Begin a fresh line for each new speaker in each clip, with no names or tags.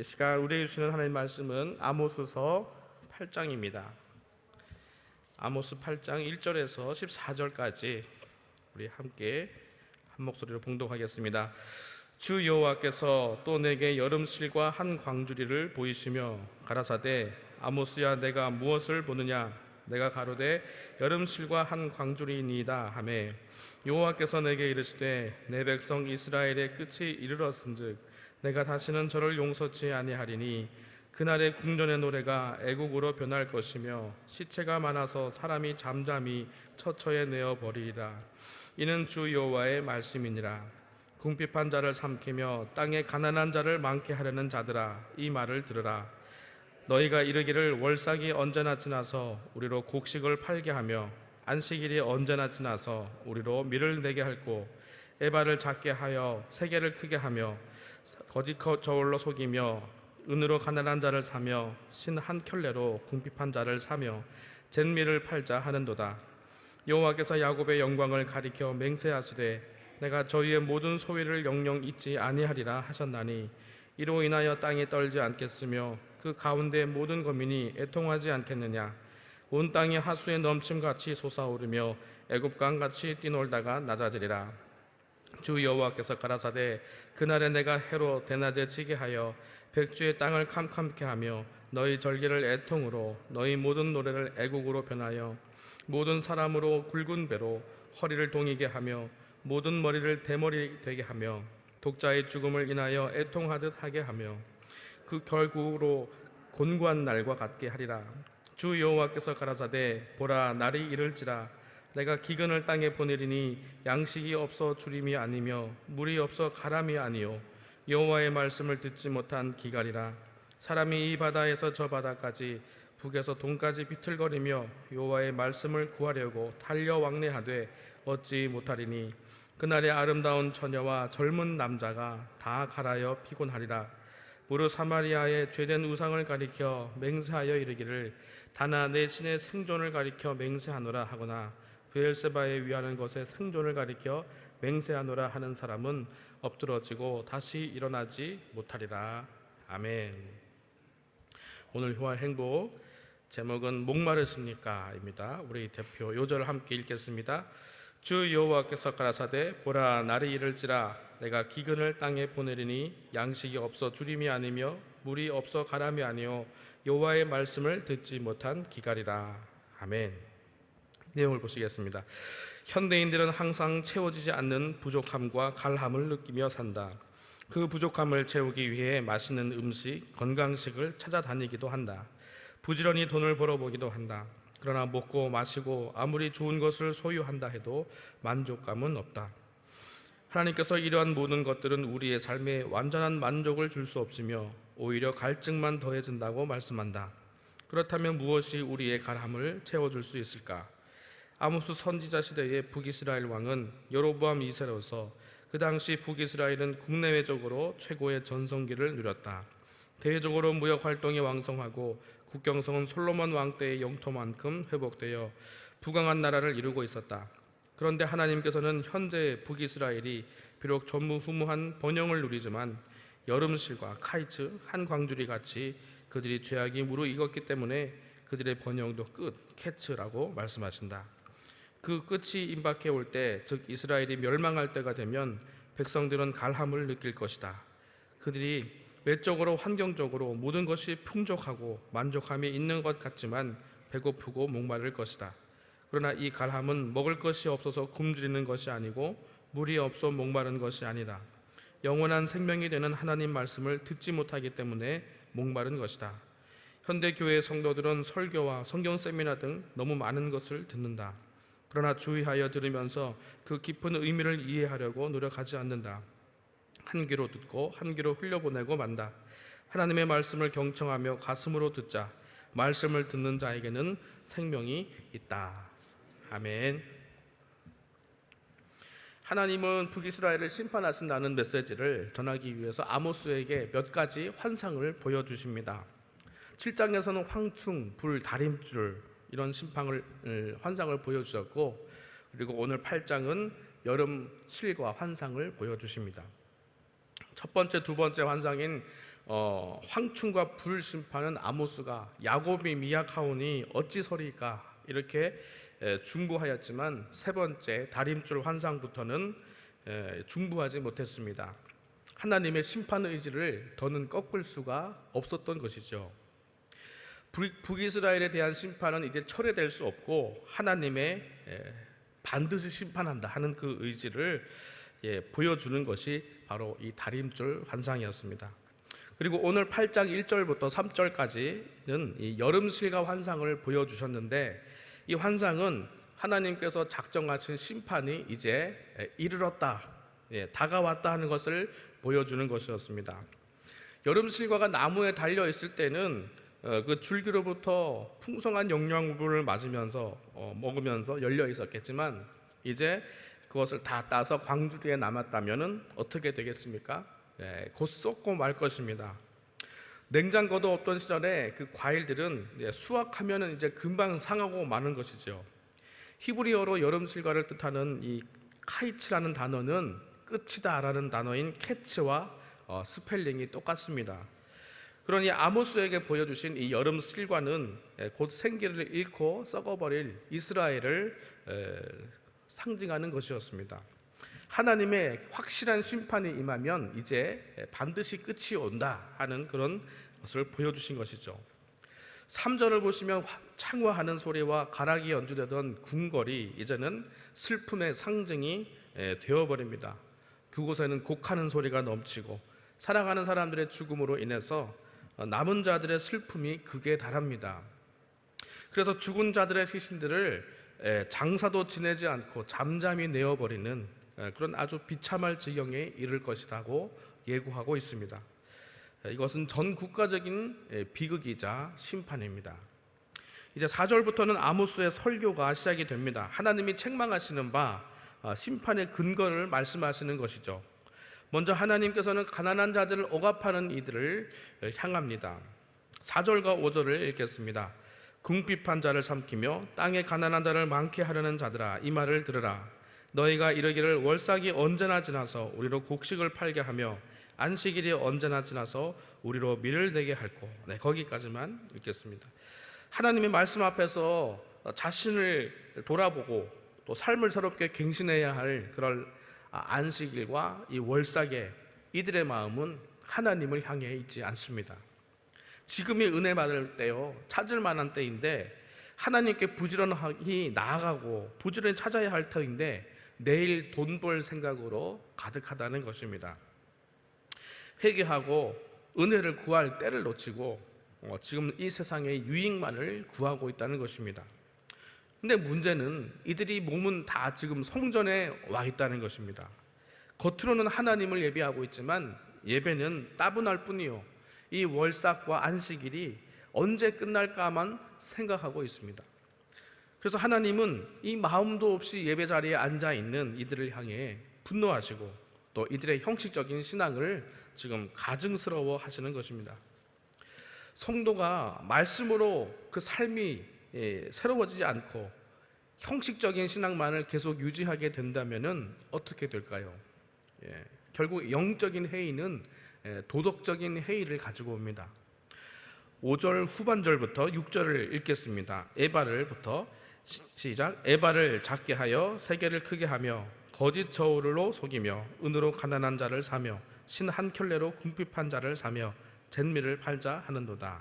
이 시간 우리에게 주시는 하나님 말씀은 아모스서 8장입니다. 아모스 8장 1절에서 14절까지 우리 함께 한 목소리로 봉독하겠습니다. 주 여호와께서 또 내게 여름실과 한 광주리를 보이시며 가라사대 아모스야 내가 무엇을 보느냐 내가 가로되 여름실과 한 광주리니이다 하매 여호와께서 내게 이르시되 내 백성 이스라엘의 끝이 이르렀은즉 내가 다시는 저를 용서치 아니하리니 그날의 궁전의 노래가 애국으로 변할 것이며 시체가 많아서 사람이 잠잠히 처처에 내어 버리리라. 이는 주 여호와의 말씀이니라. 궁핍한 자를 삼키며 땅에 가난한 자를 많게 하려는 자들아 이 말을 들으라. 너희가 이르기를 월삭이 언제나 지나서 우리로 곡식을 팔게 하며 안식일이 언제나 지나서 우리로 밀을 내게 할고 에바를 작게 하여 세계를 크게 하며 거짓 저울로 속이며 은으로 가난한 자를 사며 신 한 켤레로 궁핍한 자를 사며 잿밀을 팔자 하는도다. 여호와께서 야곱의 영광을 가리켜 맹세하시되 내가 저희의 모든 소위를 영영 잊지 아니하리라 하셨나니 이로 인하여 땅이 떨지 않겠으며 그 가운데 모든 거민이 애통하지 않겠느냐? 온 땅이 하수에 넘침같이 솟아오르며 애굽강 같이 뛰놀다가 낮아지리라 주 여호와께서 가라사대 그날에 내가 해로 대낮에 지게 하여 백주의 땅을 캄캄케 하며 너희 절기를 애통으로 너희 모든 노래를 애국으로 변하여 모든 사람으로 굵은 배로 허리를 동이게 하며 모든 머리를 대머리 되게 하며 독자의 죽음을 인하여 애통하듯 하게 하며 그 결국으로 곤고한 날과 같게 하리라. 주 여호와께서 가라사대 보라 날이 이를지라 내가 기근을 땅에 보내리니 양식이 없어 주림이 아니며 물이 없어 가람이 아니요. 여호와의 말씀을 듣지 못한 기갈이라. 사람이 이 바다에서 저 바다까지 북에서 동까지 비틀거리며 여호와의 말씀을 구하려고 달려 왕래하되 얻지 못하리니 그날의 아름다운 처녀와 젊은 남자가 다 갈아여 피곤하리라. 무르 사마리아의 죄된 우상을 가리켜 맹세하여 이르기를 다나 내 신의 생존을 가리켜 맹세하노라 하거나 베엘세바에 위하는 것에 생존을 가리켜 맹세하노라 하는 사람은 엎드러지고 다시 일어나지 못하리라. 아멘. 오늘 효와 행복 제목은 목마르십니까입니다. 우리 대표 요절을 함께 읽겠습니다. 주 여호와께서 가라사대 보라 날이 이를지라 내가 기근을 땅에 보내리니 양식이 없어 주림이 아니며 물이 없어 가람이 아니요 여호와의 말씀을 듣지 못한 기갈이라. 아멘. 내용을 보시겠습니다. 현대인들은 항상 채워지지 않는 부족함과 갈함을 느끼며 산다. 그 부족함을 채우기 위해 맛있는 음식, 건강식을 찾아다니기도 한다. 부지런히 돈을 벌어보기도 한다. 그러나 먹고 마시고 아무리 좋은 것을 소유한다 해도 만족감은 없다. 하나님께서 이러한 모든 것들은 우리의 삶에 완전한 만족을 줄 수 없으며 오히려 갈증만 더해진다고 말씀한다. 그렇다면 무엇이 우리의 갈함을 채워줄 수 있을까? 아모스 선지자 시대의 북이스라엘 왕은 여로보암 2세로서 그 당시 북이스라엘은 국내외적으로 최고의 전성기를 누렸다. 대외적으로 무역 활동이 왕성하고 국경성은 솔로몬 왕 때의 영토만큼 회복되어 부강한 나라를 이루고 있었다. 그런데 하나님께서는 현재 북이스라엘이 비록 전무후무한 번영을 누리지만 여름실과 카이츠, 한 광주리 같이 그들이 죄악이 무르익었기 때문에 그들의 번영도 끝, 캐츠라고 말씀하신다. 그 끝이 임박해 올 때, 즉 이스라엘이 멸망할 때가 되면 백성들은 갈함을 느낄 것이다. 그들이 외적으로 환경적으로 모든 것이 풍족하고 만족함이 있는 것 같지만 배고프고 목마를 것이다. 그러나 이 갈함은 먹을 것이 없어서 굶주리는 것이 아니고 물이 없어 목마른 것이 아니다. 영원한 생명이 되는 하나님 말씀을 듣지 못하기 때문에 목마른 것이다. 현대 교회 성도들은 설교와 성경 세미나 등 너무 많은 것을 듣는다. 그러나 주의하여 들으면서 그 깊은 의미를 이해하려고 노력하지 않는다. 한 귀로 듣고 한 귀로 흘려보내고 만다. 하나님의 말씀을 경청하며 가슴으로 듣자. 말씀을 듣는 자에게는 생명이 있다. 아멘. 하나님은 북이스라엘을 심판하신다는 메시지를 전하기 위해서 아모스에게 몇 가지 환상을 보여주십니다. 7장에서는 황충, 불, 다림줄 이런 심판을 환상을 보여주셨고 그리고 오늘 8장은 여름 실과 환상을 보여주십니다. 첫 번째, 두 번째 환상인 어, 황충과 불 심판은 아모스가 야곱이 미약하오니 어찌 서리까 이렇게 에, 중부하였지만 세 번째 다림줄 환상부터는 에, 중부하지 못했습니다. 하나님의 심판 의지를 더는 꺾을 수가 없었던 것이죠. 북- 북이스라엘에 대한 심판은 이제 철회될 수 없고 하나님의 에, 반드시 심판한다 하는 그 의지를 예, 보여주는 것이 바로 이 다림줄 환상이었습니다. 그리고 오늘 8장 1절부터 3절까지는 이 여름 실과 환상을 보여주셨는데 이 환상은 하나님께서 작정하신 심판이 이제 이르렀다, 예, 다가왔다 하는 것을 보여주는 것이었습니다. 여름 실과가 나무에 달려 있을 때는 어, 그 줄기로부터 풍성한 영양분을 맞으면서 어, 먹으면서 열려 있었겠지만 이제 그것을 다 따서 광주리에 남았다면은 어떻게 되겠습니까? 예, 곧 썩고 말 것입니다. 냉장고도 없던 시절에 그 과일들은 예, 수확하면은 이제 금방 상하고 마는 것이죠. 히브리어로 여름 실과를 뜻하는 이 카이츠라는 단어는 끝이다라는 단어인 캐츠와 어, 스펠링이 똑같습니다. 그러니 아모스에게 보여주신 이 여름 실과는 예, 곧 생기를 잃고 썩어버릴 이스라엘을 에, 상징하는 것이었습니다. 하나님의 확실한 심판이 임하면 이제 반드시 끝이 온다 하는 그런 것을 보여주신 것이죠. 3절을 보시면 화- 창화하는 소리와 가락이 연주되던 궁궐이 이제는 슬픔의 상징이 에, 되어버립니다. 그곳에는 곡하는 소리가 넘치고 살아가는 사람들의 죽음으로 인해서 어, 남은 자들의 슬픔이 극에 달합니다. 그래서 죽은 자들의 시신들을 에, 장사도 지내지 않고 잠잠히 내어버리는 에, 그런 아주 비참할 지경에 이를 것이라고 예고하고 있습니다. 에, 이것은 전 국가적인 에, 비극이자 심판입니다. 이제 4절부터는 아모스의 설교가 시작이 됩니다. 하나님이 책망하시는 바 아, 심판의 근거를 말씀하시는 것이죠. 먼저 하나님께서는 가난한 자들을 억압하는 이들을 향합니다. 4절과 5절을 읽겠습니다. 궁핍한 자를 삼키며 땅에 가난한 자를 많게 하려는 자들아 이 말을 들으라 너희가 이르기를 월삭이 언제나 지나서 우리로 곡식을 팔게 하며 안식일이 언제나 지나서 우리로 밀을 내게 할고 네 거기까지만 읽겠습니다. 하나님의 말씀 앞에서 자신을 돌아보고 또 삶을 새롭게 갱신해야 할 그럴 안식일과 이 월삭의 이들의 마음은 하나님을 향해 있지 않습니다. 지금이 은혜 받을 때요 찾을 만한 때인데 하나님께 부지런히 나아가고 부지런히 찾아야 할 터인데 내일 돈 벌 생각으로 가득하다는 것입니다. 회개하고 은혜를 구할 때를 놓치고 어, 지금 이 세상의 유익만을 구하고 있다는 것입니다. 근데 문제는 이들이 몸은 다 지금 성전에 와 있다는 것입니다. 겉으로는 하나님을 예배하고 있지만 예배는 따분할 뿐이요. 이 월삭과 안식일이 언제 끝날까만 생각하고 있습니다. 그래서 하나님은 이 마음도 없이 예배 자리에 앉아 있는 이들을 향해 분노하시고 또 이들의 형식적인 신앙을 지금 가증스러워 하시는 것입니다. 성도가 말씀으로 그 삶이 예, 새로워지지 않고 형식적인 신앙만을 계속 유지하게 된다면은 어떻게 될까요? 예, 결국 영적인 회의는 예, 도덕적인 회의를 가지고 옵니다. 5절 후반절부터 6절을 읽겠습니다. 에바를부터 시- 시작. 에바를 작게 하여 세계를 크게 하며 거짓 저울로 속이며 은으로 가난한 자를 사며 신 한 켤레로 궁핍한 자를 사며 잿미를 팔자 하는도다.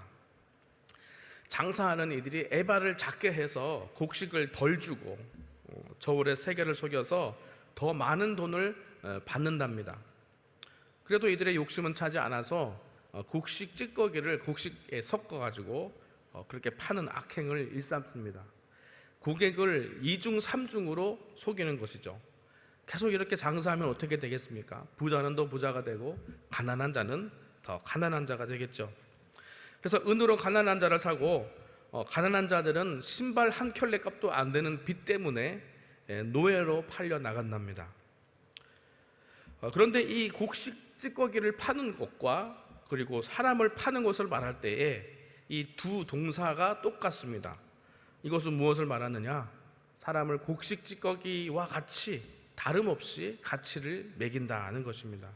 장사하는 이들이 에바를 작게 해서 곡식을 덜 주고 어, 저울에 세계를 속여서 더 많은 돈을 어, 받는답니다. 그래도 이들의 욕심은 차지 않아서 어, 곡식 찌꺼기를 곡식에 섞어 가지고 그렇게 파는 악행을 일삼습니다. 고객을 이중 삼중으로 속이는 것이죠. 계속 이렇게 장사하면 어떻게 되겠습니까? 부자는 더 부자가 되고 가난한 자는 더 가난한 자가 되겠죠. 그래서 은으로 가난한 자를 사고 어, 가난한 자들은 신발 한 켤레 값도 안 되는 빚 때문에 예, 노예로 팔려 나간답니다. 어, 그런데 이 곡식 찌꺼기를 파는 것과 그리고 사람을 파는 것을 말할 때에 이 두 동사가 똑같습니다. 이것은 무엇을 말하느냐? 사람을 곡식 찌꺼기와 같이 다름없이 가치를 매긴다는 것입니다.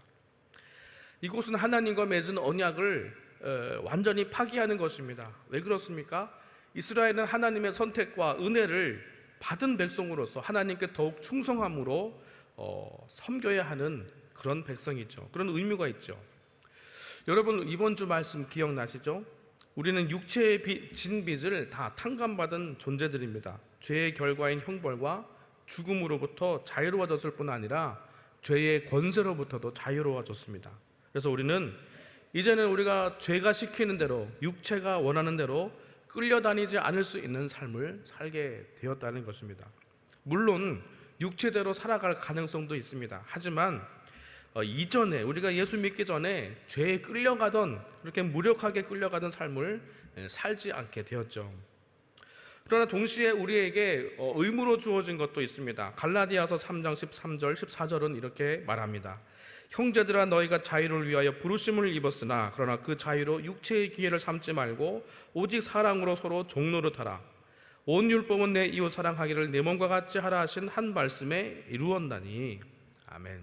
이곳은 하나님과 맺은 언약을 어, 완전히 파기하는 것입니다. 왜 그렇습니까? 이스라엘은 하나님의 선택과 은혜를 받은 백성으로서 하나님께 더욱 충성함으로 어, 섬겨야 하는 그런 백성이죠. 그런 의무가 있죠. 여러분 이번 주 말씀 기억나시죠? 우리는 육체의 빚, 진 빚을 다 탕감받은 존재들입니다. 죄의 결과인 형벌과 죽음으로부터 자유로워졌을 뿐 아니라 죄의 권세로부터도 자유로워졌습니다. 그래서 우리는 이제는 우리가 죄가 시키는 대로 육체가 원하는 대로 끌려다니지 않을 수 있는 삶을 살게 되었다는 것입니다. 물론 육체대로 살아갈 가능성도 있습니다. 하지만 어, 이전에 우리가 예수 믿기 전에 죄에 끌려가던 그렇게 무력하게 끌려가던 삶을 예, 살지 않게 되었죠. 그러나 동시에 우리에게 어, 의무로 주어진 것도 있습니다. 갈라디아서 3장 13절 14절은 이렇게 말합니다. 형제들아 너희가 자유를 위하여 부르심을 입었으나 그러나 그 자유로 육체의 기회를 삼지 말고 오직 사랑으로 서로 종노릇하라. 온 율법은 내 이웃 사랑하기를 내 몸과 같이 하라 하신 한 말씀에 이루었나니 아멘.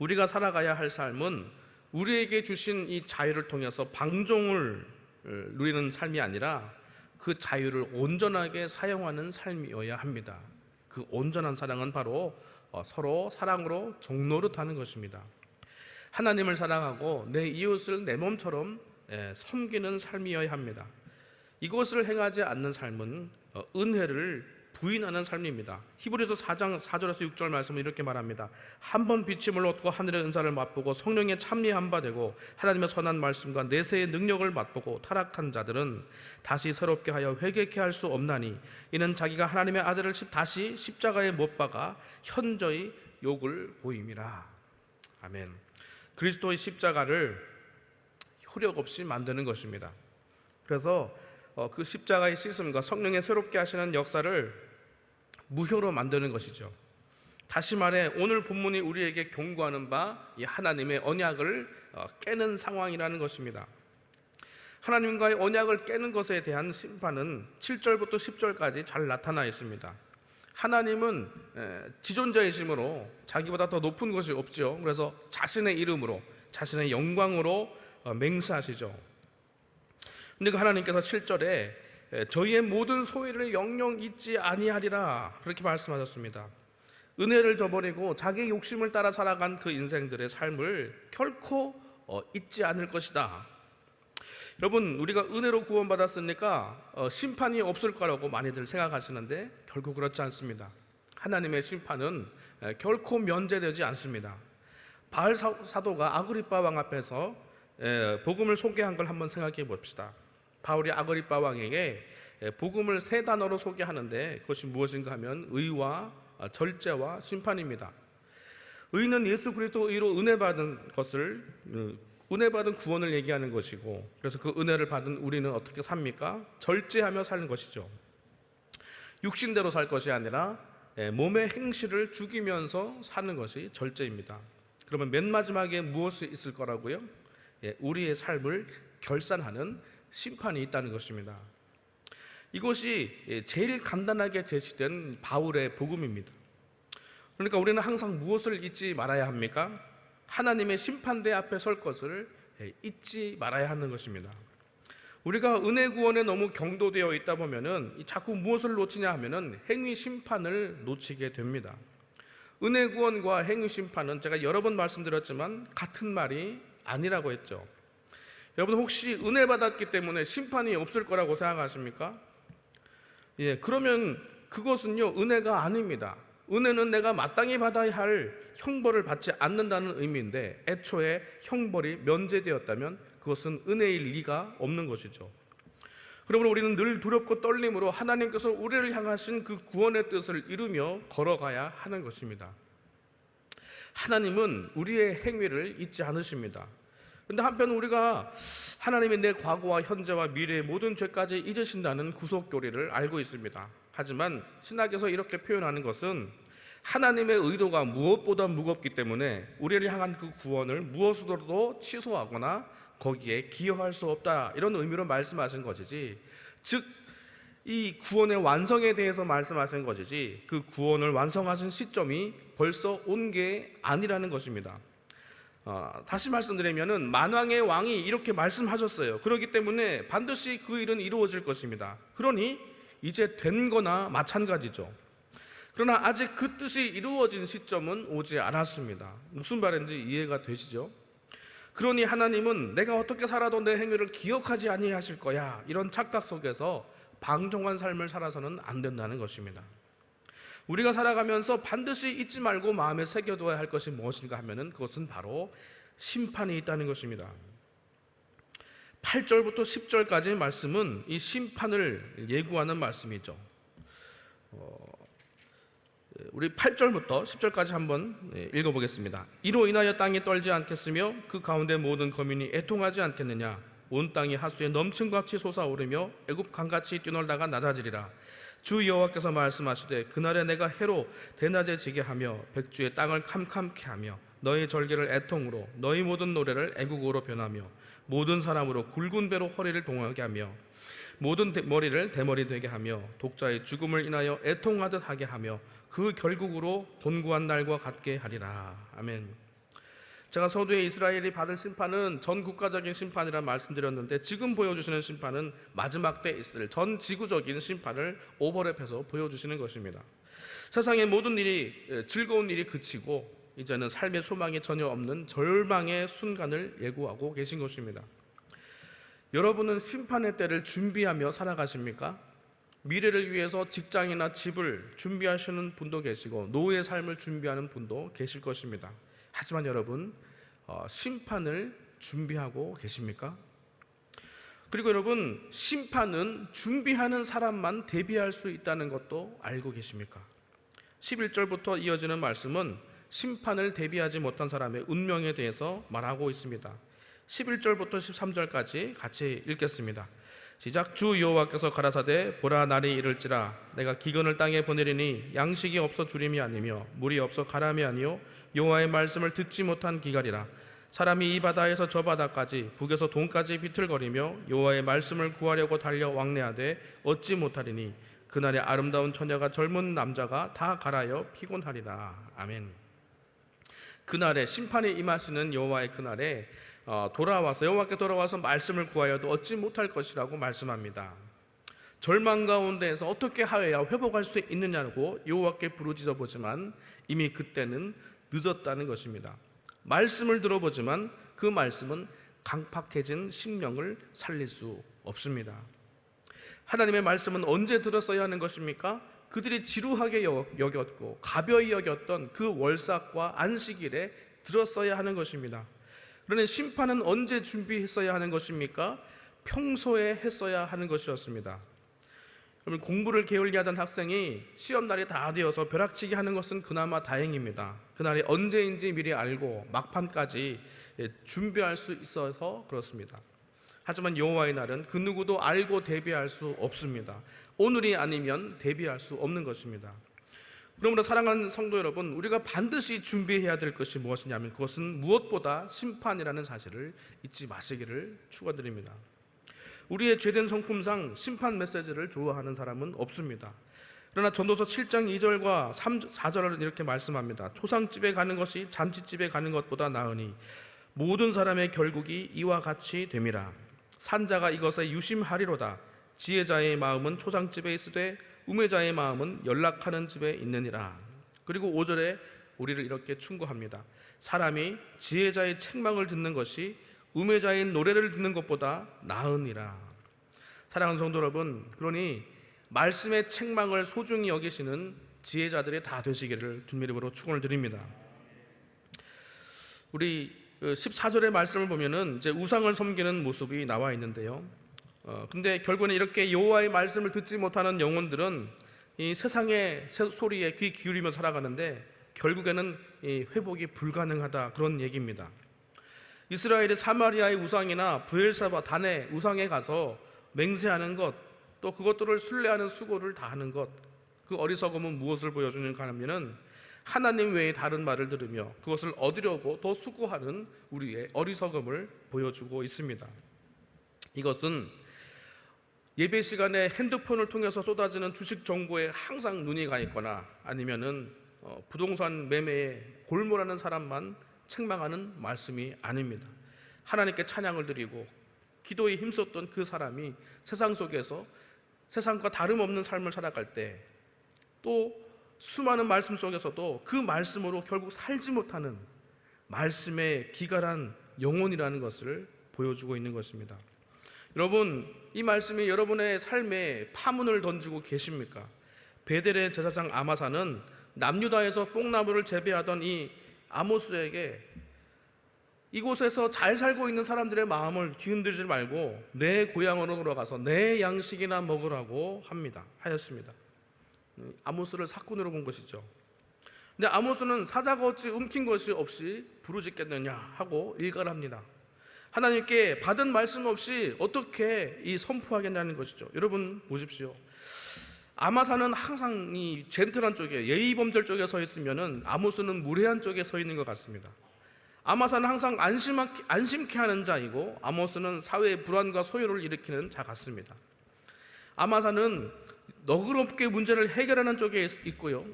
우리가 살아가야 할 삶은 우리에게 주신 이 자유를 통해서 방종을 어, 누리는 삶이 아니라 그 자유를 온전하게 사용하는 삶이어야 합니다. 그 온전한 사랑은 바로 어, 서로 사랑으로 종노릇하는 것입니다. 하나님을 사랑하고 내 이웃을 내 몸처럼 예, 섬기는 삶이어야 합니다. 이것을 행하지 않는 삶은 어, 은혜를 부인하는 삶입니다. 히브리서 4장 4절에서 6절 말씀은 이렇게 말합니다. 한 번 비침을 얻고 하늘의 은사를 맛보고 성령의 참미한 바 되고 하나님의 선한 말씀과 내세의 능력을 맛보고 타락한 자들은 다시 새롭게 하여 회개케 할 수 없나니 이는 자기가 하나님의 아들을 십- 다시 십자가에 못 박아 현저히 욕을 보임이라. 아멘. 그리스도의 십자가를 효력 없이 만드는 것입니다. 그래서 어, 그 십자가의 시스템과 성령의 새롭게 하시는 역사를 무효로 만드는 것이죠. 다시 말해 오늘 본문이 우리에게 경고하는 바 이 하나님의 언약을 어, 깨는 상황이라는 것입니다. 하나님과의 언약을 깨는 것에 대한 심판은 7절부터 10절까지 잘 나타나 있습니다. 하나님은 에, 지존자이심으로 자기보다 더 높은 것이 없죠. 그래서 자신의 이름으로 자신의 영광으로 어, 맹세하시죠. 근데 그 하나님께서 7절에 저희의 모든 소위를 영영 잊지 아니하리라 그렇게 말씀하셨습니다. 은혜를 저버리고 자기 욕심을 따라 살아간 그 인생들의 삶을 결코 어, 잊지 않을 것이다. 여러분 우리가 은혜로 구원받았으니까 어, 심판이 없을 거라고 많이들 생각하시는데 결코 그렇지 않습니다. 하나님의 심판은 에, 결코 면제되지 않습니다. 바알 사- 사도가 아그리파 왕 앞에서 에, 복음을 소개한 걸 한번 생각해 봅시다. 바울이 아그리파 왕에게 에, 복음을 세 단어로 소개하는데 그것이 무엇인가 하면 의와 아, 절제와 심판입니다. 의는 예수 그리스도 의로 은혜 받은 것을 어, 은혜 받은 구원을 얘기하는 것이고 그래서 그 은혜를 받은 우리는 어떻게 삽니까? 절제하며 사는 것이죠. 육신대로 살 것이 아니라 예, 몸의 행실을 죽이면서 사는 것이 절제입니다. 그러면 맨 마지막에 무엇이 있을 거라고요? 예, 우리의 삶을 결산하는 심판이 있다는 것입니다. 이것이 예, 제일 간단하게 제시된 바울의 복음입니다. 그러니까 우리는 항상 무엇을 잊지 말아야 합니까? 하나님의 심판대 앞에 설 것을 예, 잊지 말아야 하는 것입니다. 우리가 은혜 구원에 너무 경도되어 있다 보면은 이 자꾸 무엇을 놓치냐 하면은 행위 심판을 놓치게 됩니다. 은혜 구원과 행위 심판은 제가 여러 번 말씀드렸지만 같은 말이 아니라고 했죠. 여러분 혹시 은혜 받았기 때문에 심판이 없을 거라고 생각하십니까? 예, 그러면 그것은요 은혜가 아닙니다. 은혜는 내가 마땅히 받아야 할 형벌을 받지 않는다는 의미인데 애초에 형벌이 면제되었다면 그것은 은혜일 리가 없는 것이죠. 그러므로 우리는 늘 두렵고 떨림으로 하나님께서 우리를 향하신 그 구원의 뜻을 이루며 걸어가야 하는 것입니다. 하나님은 우리의 행위를 잊지 않으십니다. 근데 한편 우리가 하나님이 내 과거와 현재와 미래의 모든 죄까지 잊으신다는 구속 교리를 알고 있습니다. 하지만 신학에서 이렇게 표현하는 것은 하나님의 의도가 무엇보다 무겁기 때문에 우리를 향한 그 구원을 무엇으로도 취소하거나 거기에 기여할 수 없다 이런 의미로 말씀하신 것이지 즉 이 구원의 완성에 대해서 말씀하신 것이지 그 구원을 완성하신 시점이 벌써 온 게 아니라는 것입니다. 어, 다시 말씀드리면은 만왕의 왕이 이렇게 말씀하셨어요. 그렇기 때문에 반드시 그 일은 이루어질 것입니다. 그러니 이제 된 거나 마찬가지죠. 그러나 아직 그 뜻이 이루어진 시점은 오지 않았습니다. 무슨 말인지 이해가 되시죠? 그러니 하나님은 내가 어떻게 살아도 내 행위를 기억하지 아니하실 거야. 이런 착각 속에서 방종한 삶을 살아서는 안 된다는 것입니다. 우리가 살아가면서 반드시 잊지 말고 마음에 새겨둬야 할 것이 무엇인가 하면은 그것은 바로 심판이 있다는 것입니다. 8절부터 10절까지의 말씀은 이 심판을 예고하는 말씀이죠. 어, 우리 8절부터 10절까지 한번 예, 읽어보겠습니다. 이로 인하여 땅이 떨지 않겠으며 그 가운데 모든 거민이 애통하지 않겠느냐? 온 땅이 하수에 넘친 같이 솟아오르며 애굽 강같이 뛰놀다가 낮아지리라. 주 여호와께서 말씀하시되 그날에 내가 해로 대낮에 지게 하며 백주의 땅을 캄캄케 하며 너희 절개를 애통으로 너희 모든 노래를 애국으로 변하며 모든 사람으로 굵은 배로 허리를 동하게 하며 모든 대- 머리를 대머리 되게 하며 독자의 죽음을 인하여 애통하듯 하게 하며 그 결국으로 곤고한 날과 같게 하리라. 아멘. 제가 서두에 이스라엘이 받을 심판은 전 국가적인 심판이라 말씀드렸는데 지금 보여주시는 심판은 마지막 때 있을 전 지구적인 심판을 오버랩해서 보여주시는 것입니다. 세상의 모든 일이 예, 즐거운 일이 그치고 이제는 삶의 소망이 전혀 없는 절망의 순간을 예고하고 계신 것입니다. 여러분은 심판의 때를 준비하며 살아가십니까? 미래를 위해서 직장이나 집을 준비하시는 분도 계시고 노후의 삶을 준비하는 분도 계실 것입니다. 하지만 여러분 어, 심판을 준비하고 계십니까? 그리고 여러분 심판은 준비하는 사람만 대비할 수 있다는 것도 알고 계십니까? 11절부터 이어지는 말씀은 심판을 대비하지 못한 사람의 운명에 대해서 말하고 있습니다. 11절부터 13절까지 같이 읽겠습니다. 시작 주 여호와께서 가라사대 보라 날이 이를지라 내가 기근을 땅에 보내리니 양식이 없어 주림이 아니며 물이 없어 가람이 아니요 여호와의 말씀을 듣지 못한 기갈이라 사람이 이 바다에서 저 바다까지 북에서 동까지 비틀거리며 여호와의 말씀을 구하려고 달려 왕래하되 얻지 못하리니 그날에 아름다운 처녀가 젊은 남자가 다 갈아여 피곤하리라 아멘. 그날에 심판이 임하시는 여호와의 그날에 어, 돌아와서 여호와께 돌아와서 말씀을 구하여도 얻지 못할 것이라고 말씀합니다. 절망 가운데에서 어떻게 하여야 회복할 수 있느냐고 여호와께 부르짖어 보지만 이미 그때는 늦었다는 것입니다. 말씀을 들어보지만 그 말씀은 강팍해진 심령을 살릴 수 없습니다. 하나님의 말씀은 언제 들었어야 하는 것입니까? 그들이 지루하게 여- 여겼고 가벼이 여겼던 그 월삭과 안식일에 들었어야 하는 것입니다. 그러나 심판은 언제 준비했어야 하는 것입니까? 평소에 했어야 하는 것이었습니다. 그러면 공부를 게을리하던 학생이 시험 날이 다 되어서 벼락치기 하는 것은 그나마 다행입니다. 그날이 언제인지 미리 알고 막판까지 예, 준비할 수 있어서 그렇습니다. 하지만 여호와의 날은 그 누구도 알고 대비할 수 없습니다. 오늘이 아니면 대비할 수 없는 것입니다. 그러므로 사랑하는 성도 여러분, 우리가 반드시 준비해야 될 것이 무엇이냐면 그것은 무엇보다 심판이라는 사실을 잊지 마시기를 축원드립니다. 우리의 죄된 성품상 심판 메시지를 좋아하는 사람은 없습니다. 그러나 전도서 7장 2절과 3, 4절은 이렇게 말씀합니다. 초상집에 가는 것이 잔치집에 가는 것보다 나으니 모든 사람의 결국이 이와 같이 됨이라. 산자가 이것에 유심하리로다. 지혜자의 마음은 초상집에 있으되 우매자의 마음은 연락하는 집에 있느니라. 그리고 5절에 우리를 이렇게 충고합니다. 사람이 지혜자의 책망을 듣는 것이 우매자의 노래를 듣는 것보다 나으니라. 사랑하는 성도 여러분, 그러니 말씀의 책망을 소중히 여기시는 지혜자들이 다 되시기를 이름으로 축원을 드립니다. 우리 14절의 말씀을 보면은 이제 우상을 섬기는 모습이 나와 있는데요. 어, 근데 결국은 이렇게 여호와의 말씀을 듣지 못하는 영혼들은 이 세상의 새- 소리에 귀 기울이며 살아가는데 결국에는 이 회복이 불가능하다 그런 얘기입니다. 이스라엘이 사마리아의 우상이나 부엘사바 단의 우상에 가서 맹세하는 것, 또 그것들을 순례하는 수고를 다하는 것, 그 어리석음은 무엇을 보여주는가 하면은 하나님 외에 다른 말을 들으며 그것을 얻으려고 더 수고하는 우리의 어리석음을 보여주고 있습니다. 이것은 예배 시간에 핸드폰을 통해서 쏟아지는 주식 정보에 항상 눈이 가 있거나 아니면은 어, 부동산 매매에 골몰하는 사람만 책망하는 말씀이 아닙니다. 하나님께 찬양을 드리고 기도에 힘썼던 그 사람이 세상 속에서 세상과 다름없는 삶을 살아갈 때 또 수많은 말씀 속에서도 그 말씀으로 결국 살지 못하는 말씀의 기갈한 영혼이라는 것을 보여주고 있는 것입니다. 여러분, 이 말씀이 여러분의 삶에 파문을 던지고 계십니까? 베델의 제사장 아마사는 남유다에서 뽕나무를 재배하던 이 아모스에게 이곳에서 잘 살고 있는 사람들의 마음을 뒤흔들지 말고 내 고향으로 돌아가서 내 양식이나 먹으라고 합니다. 하였습니다. 아모스를 사꾼으로 본 것이죠. 근데 아모스는 사자가 어찌 움킨 것이 없이 부르짖겠느냐 하고 일가를 합니다. 하나님께 받은 말씀 없이 어떻게 이 선포하겠냐는 것이죠. 여러분 보십시오. 아마사는 항상 이 젠틀한 쪽에 예의범절 쪽에 서 있으면은 아모스는 무례한 쪽에 서 있는 것 같습니다. 아마사는 항상 안심하게, 안심케 하는 자이고 아모스는 사회의 불안과 소요를 일으키는 자 같습니다. 아마사는 너그럽게 문제를 해결하는 쪽에 있고요.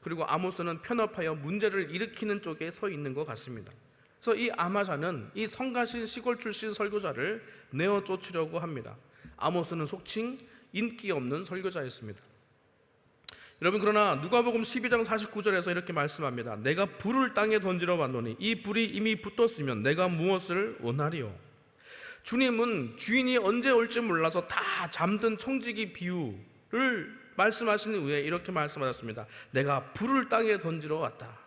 그리고 아모스는 편협하여 문제를 일으키는 쪽에 서 있는 것 같습니다. 그래서 이 아마사는 이 성가신 시골 출신 설교자를 내어 쫓으려고 합니다. 아모스는 속칭 인기 없는 설교자였습니다. 여러분 그러나 누가복음 12장 49절에서 이렇게 말씀합니다. 내가 불을 땅에 던지러 왔노니 이 불이 이미 붙었으면 내가 무엇을 원하리요? 주님은 주인이 언제 올지 몰라서 다 잠든 청지기 비유를 말씀하신 후에 이렇게 말씀하셨습니다. 내가 불을 땅에 던지러 왔다.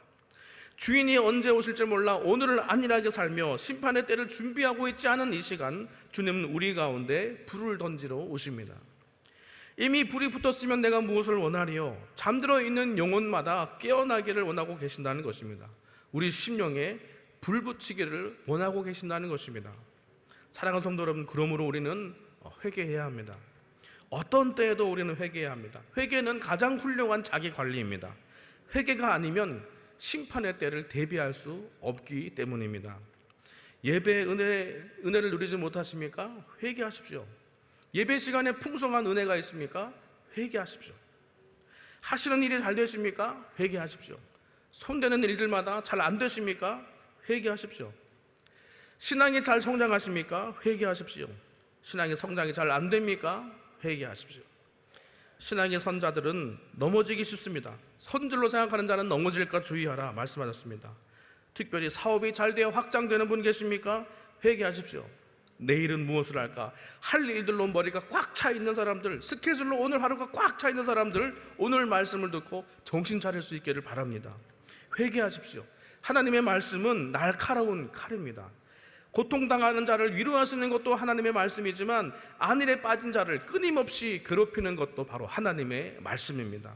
주인이 언제 오실지 몰라 오늘을 안일하게 살며 심판의 때를 준비하고 있지 않은 이 시간 주님은 우리 가운데 불을 던지러 오십니다. 이미 불이 붙었으면 내가 무엇을 원하리요? 잠들어 있는 영혼마다 깨어나기를 원하고 계신다는 것입니다. 우리 심령에 불 붙이기를 원하고 계신다는 것입니다. 사랑하는 성도 여러분, 그러므로 우리는 회개해야 합니다. 어떤 때에도 우리는 회개해야 합니다. 회개는 가장 훌륭한 자기 관리입니다. 회개가 아니면 심판의 때를 대비할 수 없기 때문입니다. 예배 은혜 은혜를 누리지 못하십니까? 회개하십시오. 예배 시간에 풍성한 은혜가 있습니까? 회개하십시오. 하시는 일이 잘 되십니까? 회개하십시오. 손대는 일들마다 잘 안 되십니까? 회개하십시오. 신앙이 잘 성장하십니까? 회개하십시오. 신앙의 성장이 잘 안 됩니까? 회개하십시오. 신앙의 선자들은 넘어지기 쉽습니다. 선질로 생각하는 자는 넘어질까 주의하라 말씀하셨습니다. 특별히 사업이 잘 되어 확장되는 분 계십니까? 회개하십시오. 내일은 무엇을 할까? 할 일들로 머리가 꽉 차 있는 사람들, 스케줄로 오늘 하루가 꽉 차 있는 사람들, 오늘 말씀을 듣고 정신 차릴 수 있기를 바랍니다. 회개하십시오. 하나님의 말씀은 날카로운 칼입니다. 고통당하는 자를 위로하시는 것도 하나님의 말씀이지만 안일에 빠진 자를 끊임없이 괴롭히는 것도 바로 하나님의 말씀입니다.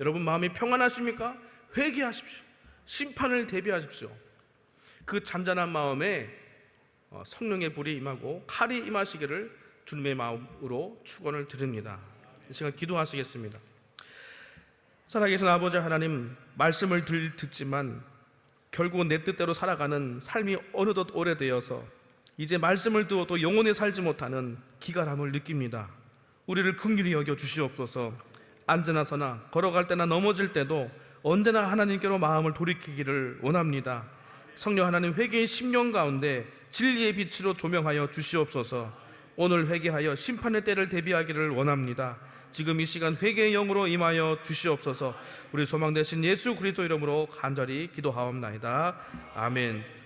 여러분 마음이 평안하십니까? 회개하십시오. 심판을 대비하십시오. 그 잔잔한 마음에 어, 성령의 불이 임하고 칼이 임하시기를 주님의 마음으로 축원을 드립니다. 이 시간 기도하시겠습니다. 살아계신 아버지 하나님 말씀을 들, 듣지만 결국 내 뜻대로 살아가는 삶이 어느덧 오래되어서 이제 말씀을 두어도 영원히 살지 못하는 기갈함을 느낍니다. 우리를 긍휼히 여겨 주시옵소서. 앉으나 서나 걸어갈 때나 넘어질 때도 언제나 하나님께로 마음을 돌이키기를 원합니다. 성령 하나님 회개의 심령 가운데 진리의 빛으로 조명하여 주시옵소서. 오늘 회개하여 심판의 때를 대비하기를 원합니다. 지금 이 시간 회개의 영으로 임하여 주시옵소서. 우리 소망 되신 예수 그리스도 이름으로 간절히 기도하옵나이다. 아멘.